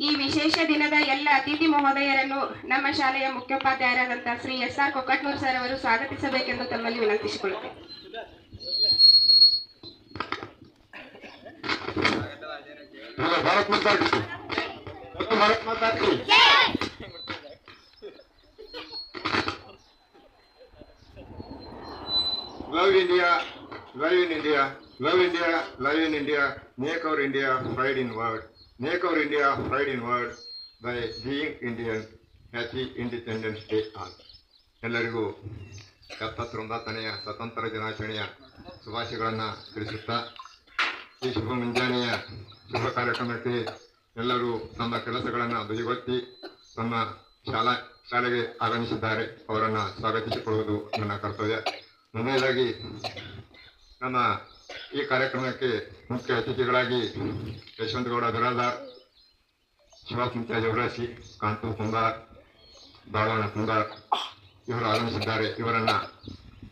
ಈ ವಿಶೇಷ ದಿನದ ಎಲ್ಲ ಅತಿಥಿ ಮಹೋದಯರನ್ನು ನಮ್ಮ ಶಾಲೆಯ ಮುಖ್ಯೋಪಾಧ್ಯಾಯರಾದಂತಹ Shri S R Kokatnur sir ಅವರು ಸ್ವಾಗತಿಸಬೇಕೆಂದು ತಮ್ಮಲ್ಲಿ ವಿನಂತಿಸಿಕೊಳ್ಳುತ್ತೇನೆ. Love India love in India love India love in India make our India pride in world make our India pride in word, make our India pride in word by being Indian, happy Independence Day on. ಎಲ್ಲರಿಗೂ ಎಪ್ಪತ್ತೊಂಬತ್ತನೆಯ ಸ್ವತಂತ್ರ ದಿನಾಚರಣೆಯ ಶುಭಾಶಯಗಳನ್ನು ತಿಳಿಸುತ್ತಾ ಈ ಶುಭ ಮುಂಜಾನೆಯ ಶುಭ ಕಾರ್ಯಕ್ರಮಕ್ಕೆ ಎಲ್ಲರೂ ತಮ್ಮ ಕೆಲಸಗಳನ್ನು ಬದಿಗೊತ್ತಿ ತಮ್ಮ ಶಾಲಾ ಶಾಲೆಗೆ ಆಗಮಿಸಿದ್ದಾರೆ ಅವರನ್ನು ಸ್ವಾಗತಿಸಿಕೊಳ್ಳುವುದು ನನ್ನ ಕರ್ತವ್ಯ ಮೊದಲನೇದಾಗಿ ನಮ್ಮ ಈ ಕಾರ್ಯಕ್ರಮಕ್ಕೆ ಮುಖ್ಯ ಅತಿಥಿಗಳಾಗಿ ಯಶವಂತಗೌಡ ಬಿರಾದಾರ್ ಶಿವಾಸ್ ಮುತ್ಯ ಜವರಾಶಿ, ಕಾಂತು ಕುಂಬಾರ್ ಬಾಳವಣ ಕುಂಬಾರ್ ಇವರು ಆಗಮಿಸಿದ್ದಾರೆ. ಇವರನ್ನ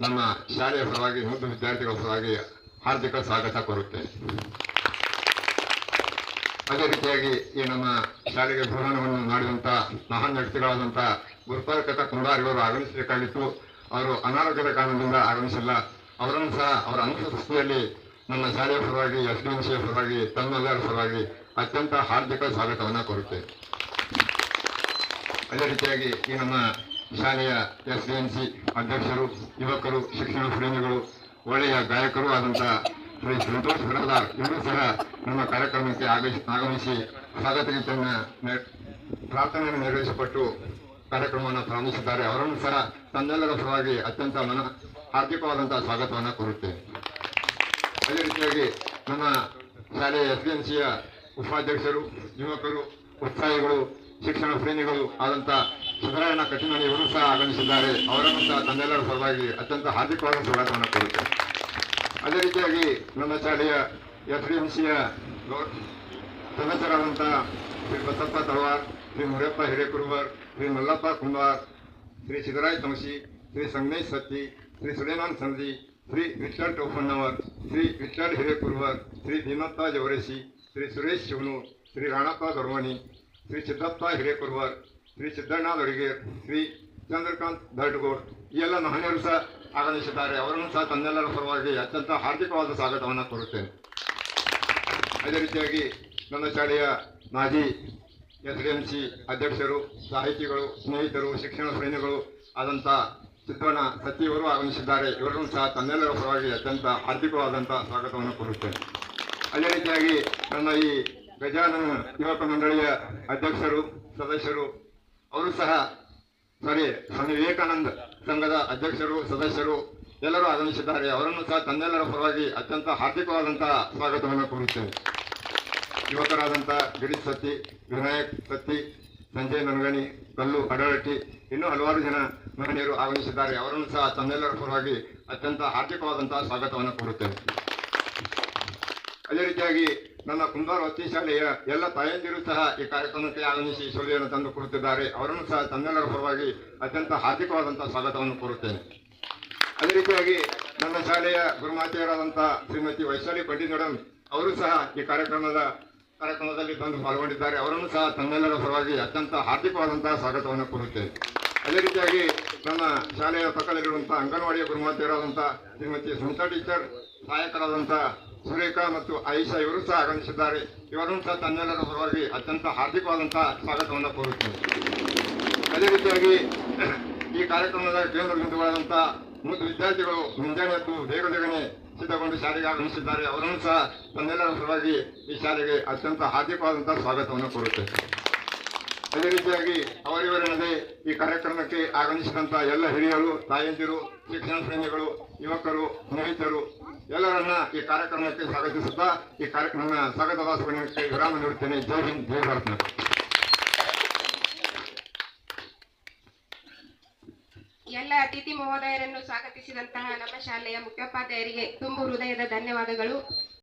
ನಮ್ಮ ಶಾಲೆಯ ಪರವಾಗಿ ಮುದ್ದು ವಿದ್ಯಾರ್ಥಿಗಳ ಪರವಾಗಿ ಹಾರ್ದಿಕ ಸ್ವಾಗತ ಕೋರುತ್ತೇನೆ. ಅದೇ ರೀತಿಯಾಗಿ ಈ ನಮ್ಮ ಶಾಲೆಗೆ ಭ್ರಮಣವನ್ನು ಮಾಡಿದಂಥ ಮಹಾನ್ ವ್ಯಕ್ತಿಗಳಾದಂಥ ಗುರುಪಾಲಕತ ಕುಂಬಾರ್ ಇವರು ಆಗಮಿಸಬೇಕಾಗಿತ್ತು. ಅವರು ಅನಾರೋಗ್ಯದ ಕಾರಣದಿಂದ ಆಗಮಿಸಿಲ್ಲ. ಅವರನ್ನು ಸಹ ಅವರ ಅನುಪಸ್ಥಿತಿಯಲ್ಲಿ ನಮ್ಮ ಶಾಲೆಯ ಪರವಾಗಿ ಎಸ್ ಡಿ ಎಂ ಸಿಯ ಪರವಾಗಿ ತಮ್ಮೆಲ್ಲರ ಪರವಾಗಿ ಅತ್ಯಂತ ಹಾರ್ದಿಕ ಸ್ವಾಗತವನ್ನು ಕೋರುತ್ತೇನೆ. ಅದೇ ರೀತಿಯಾಗಿ ಈ ನಮ್ಮ ಶಾಲೆಯ ಎಸ್ ಡಿ ಎಂ ಸಿ ಅಧ್ಯಕ್ಷರು, ಯುವಕರು, ಶಿಕ್ಷಣ ಪ್ರೇಮಿಗಳು, ಒಳ್ಳೆಯ ಗಾಯಕರು ಆದಂಥ ಶ್ರೀ ಸಂತೋಷ್ ಬಿರಾದಾರ್ ಇವರು ಸಹ ನಮ್ಮ ಕಾರ್ಯಕ್ರಮಕ್ಕೆ ಆಗಮಿಸಿ ಸ್ವಾಗತ ಗೀತೆಯನ್ನು ಪ್ರಾರ್ಥನೆಯನ್ನು ನೆರವೇರಿಸಿಕೊಟ್ಟು ಕಾರ್ಯಕ್ರಮವನ್ನು ಪ್ರಾರಂಭಿಸಿದ್ದಾರೆ. ಅವರನ್ನು ಸಹ ತನ್ನೆಲ್ಲರ ಪರವಾಗಿ ಅತ್ಯಂತ ಮನ ಹಾರ್ದಿಕವಾದಂತಹ ಸ್ವಾಗತವನ್ನು ಕೋರುತ್ತೇನೆ. ರೀತಿಯಾಗಿ ನಮ್ಮ ಶಾಲೆಯ ಎಸ್ ಡಿ ಎನ್ ಸಿಯ ಉಪಾಧ್ಯಕ್ಷರು, ಯುವಕರು, ಉತ್ಸಾಹಿಗಳು, ಶಿಕ್ಷಣ ಪ್ರೇಮಿಗಳು ಆದಂಥ ಸುಧಾರಣ ಕಟ್ಟಿನಲ್ಲಿ ಇವರು ಸಹ ಆಗಮಿಸಿದ್ದಾರೆ. ಅವರನ್ನು ಸಹ ತನ್ನೆಲ್ಲರ ಪರವಾಗಿ ಅತ್ಯಂತ ಹಾರ್ದಿಕವಾದ ಸ್ವಾಗತವನ್ನು ಕೋರುತ್ತೇನೆ. ಅದೇ ರೀತಿಯಾಗಿ ನಮ್ಮ ಶಾಲೆಯ ಎಸ್ ಡಿ ಎಂ ಸಿಯ ಸದಸ್ಯರಾದಂಥ ಶ್ರೀ ಬಸಪ್ಪ ತಳವಾರ್, ಶ್ರೀ ಮುರಿಯಪ್ಪ ಹಿರೇಕುರುವರ್ ಶ್ರೀ ಮಲ್ಲಪ್ಪ ಕುಂಬಾರ್ ಶ್ರೀ ಸಿದ್ದರಾಯ್ ತಮಸಿ ಶ್ರೀ ಸಂಗಮೇಶ್ ಸತ್ತಿ, ಶ್ರೀ ಸುಲೇಮಾನ್ ಸಂಧಿ ಶ್ರೀ ವಿಠಲ್ ಟೋಪಣ್ಣವರ್ ಶ್ರೀ ವಿಠಲ್ ಹಿರೇಕುರುವರ್, ಶ್ರೀ ಭೀಮಪ್ಪ ಜವರೇಶಿ ಶ್ರೀ ಸುರೇಶ್ ಶಿವನೂರ್ ಶ್ರೀ ರಾಣಪ್ಪ ಗರ್ವಾಣಿ, ಶ್ರೀ ಸಿದ್ದಪ್ಪ ಹಿರೇಕುರುವರ್, ಶ್ರೀ ಸಿದ್ದಣ್ಣ ದೊಡಿಗೇರ್ ಶ್ರೀ ಚಂದ್ರಕಾಂತ್ ದರ್ಡಗೋಡ್ ಈ ಎಲ್ಲ ಮಹನೀಯರು ಸಹ ಆಗಮಿಸಿದ್ದಾರೆ. ಅವರನ್ನು ಸಹ ತನ್ನೆಲ್ಲರ ಪರವಾಗಿ ಅತ್ಯಂತ ಹಾರ್ದಿಕವಾದ ಸ್ವಾಗತವನ್ನು ಕೋರುತ್ತೇನೆ. ಅದೇ ರೀತಿಯಾಗಿ ನನ್ನ ಶಾಲೆಯ ಮಾಜಿ ಎಸ್ ಡಿ ಎಂ ಸಿ ಅಧ್ಯಕ್ಷರು, ಸಾಹಿತಿಗಳು, ಸ್ನೇಹಿತರು, ಶಿಕ್ಷಣ ಪ್ರೇಮಿಗಳು ಆದಂಥ ಸಿದ್ದಣ್ಣ ಸಚಿವರು ಆಗಮಿಸಿದ್ದಾರೆ. ಇವರನ್ನು ಸಹ ತನ್ನೆಲ್ಲರ ಪರವಾಗಿ ಅತ್ಯಂತ ಹಾರ್ದಿಕವಾದಂಥ ಸ್ವಾಗತವನ್ನು ಕೋರುತ್ತೇನೆ. ಅದೇ ರೀತಿಯಾಗಿ ನನ್ನ ಈ ಗಜಾನನ ಯುವಕ ಮಂಡಳಿಯ ಅಧ್ಯಕ್ಷರು, ಸದಸ್ಯರು, ಅವರು ಸಹ, ಸಾರಿ, ಸ್ವಾಮಿ ವಿವೇಕಾನಂದ ಸಂಘದ ಅಧ್ಯಕ್ಷರು, ಸದಸ್ಯರು, ಎಲ್ಲರೂ ಆಗಮಿಸಿದ್ದಾರೆ. ಅವರನ್ನು ಸಹ ತನ್ನೆಲ್ಲರ ಪರವಾಗಿ ಅತ್ಯಂತ ಹಾರ್ದಿಕವಾದಂತಹ ಸ್ವಾಗತವನ್ನು ಕೋರುತ್ತೇನೆ. ಯುವಕರಾದಂಥ ಗಿರೀಶ್ ಸತ್ತಿ, ವಿನಾಯಕ್ ಸತ್ತಿ ಸಂಜಯ್ ನನಗಣಿ ಕಲ್ಲು, ಕಡರಟ್ಟಿ, ಇನ್ನೂ ಹಲವಾರು ಜನ ಮಹನೀಯರು ಆಗಮಿಸಿದ್ದಾರೆ. ಅವರನ್ನು ಸಹ ತಮ್ಮೆಲ್ಲರ ಪರವಾಗಿ ಅತ್ಯಂತ ಹಾರ್ದಿಕವಾದಂತಹ ಸ್ವಾಗತವನ್ನು ಕೋರುತ್ತೇನೆ. ಅದೇ ರೀತಿಯಾಗಿ ನನ್ನ ಕುಂದಾರ ವತಿ ಶಾಲೆಯ ಎಲ್ಲ ತಾಯಂದಿರು ಸಹ ಈ ಕಾರ್ಯಕ್ರಮಕ್ಕೆ ಆಗಮಿಸಿ ಸುಳಿಯನ್ನು ತಂದು ಕೊಡುತ್ತಿದ್ದಾರೆ. ಅವರನ್ನು ಸಹ ತಮ್ಮೆಲ್ಲರ ಪರವಾಗಿ ಅತ್ಯಂತ ಹಾರ್ದಿಕವಾದಂತಹ ಸ್ವಾಗತವನ್ನು ಕೋರುತ್ತೇನೆ. ಅದೇ ರೀತಿಯಾಗಿ ನನ್ನ ಶಾಲೆಯ ಗುರುಮಾತೆಯರಾದಂತಹ ಶ್ರೀಮತಿ ವೈಶಾಲಿ ಪಂಡಿತ್ ಮೇಡಮ್ ಅವರು ಸಹ ಈ ಕಾರ್ಯಕ್ರಮದ ಕಾರ್ಯಕ್ರಮದಲ್ಲಿ ಬಂದು ಪಾಲ್ಗೊಂಡಿದ್ದಾರೆ. ಅವರನ್ನು ಸಹ ತಮ್ಮೆಲ್ಲರ ಪರವಾಗಿ ಅತ್ಯಂತ ಹಾರ್ದಿಕವಾದಂತಹ ಸ್ವಾಗತವನ್ನು ಕೋರುತ್ತೇನೆ. ಅದೇ ರೀತಿಯಾಗಿ ನಮ್ಮ ಶಾಲೆಯ ಪಕ್ಕದಲ್ಲಿರುವಂತಹ ಅಂಗನವಾಡಿಯ ಗುರುಮಾತೆಯರಾದಂಥ ಶ್ರೀಮತಿ ಸುನಿತಾ ಟೀಚರ್ ಸಹಾಯಕರಾದಂಥ ಸುರೇಖಾ ಮತ್ತು ಆಯಿಷಾ ಇವರು ಸಹ ಆಗಮಿಸಿದ್ದಾರೆ. ಇವರನ್ನು ಸಹ ತನ್ನೆಲ್ಲರ ಪರವಾಗಿ ಅತ್ಯಂತ ಹಾರ್ದಿಕವಾದಂತಹ ಸ್ವಾಗತವನ್ನು ಕೋರುತ್ತೇನೆ. ಅದೇ ರೀತಿಯಾಗಿ ಈ ಕಾರ್ಯಕ್ರಮದ ಕೇಂದ್ರ ಬಿಂದುಗಳಾದಂಥ ಮೂರು ವಿದ್ಯಾರ್ಥಿಗಳು ಮುಂಜಾನೆ ಮತ್ತು ಬೇಗ ಬೇಗನೆ ಸಿದ್ಧಗೊಂಡು ಶಾಲೆಗೆ ಆಗಮಿಸಿದ್ದಾರೆ. ಅವರನ್ನು ಸಹ ತನ್ನೆಲ್ಲರ ಪರವಾಗಿ ಈ ಶಾಲೆಗೆ ಅತ್ಯಂತ ಹಾರ್ದಿಕವಾದಂತಹ ಸ್ವಾಗತವನ್ನು ಕೋರುತ್ತೇನೆ. ಅದೇ ರೀತಿಯಾಗಿ ಅವರಿವರೆನ್ನದೇ ಈ ಕಾರ್ಯಕ್ರಮಕ್ಕೆ ಆಗಮಿಸಿದಂತಹ ಎಲ್ಲ ಹಿರಿಯರು, ತಾಯಂದಿರು, ಶಿಕ್ಷಣ ಪ್ರೇಮಿಗಳು, ಯುವಕರು, ಸ್ನೇಹಿತರು, ಎಲ್ಲರನ್ನ ಈ ಕಾರ್ಯಕ್ರಮಕ್ಕೆ ಸ್ವಾಗತಿಸುತ್ತಾ ಈ ಕಾರ್ಯಕ್ರಮ ಸ್ವಾಗತ ವಿರಾಮ ನೀಡುತ್ತೇನೆ. ಜೈ ಹಿಂದ್, ಜೈ ಭಾರತ್ ಎಲ್ಲ ಅತಿಥಿ ಮಹೋದಯರನ್ನು ಸ್ವಾಗತಿಸಿದಂತಹ ನಮ್ಮ ಶಾಲೆಯ ಮುಖ್ಯೋಪಾಧ್ಯಾಯರಿಗೆ ತುಂಬು ಹೃದಯದ ಧನ್ಯವಾದಗಳು.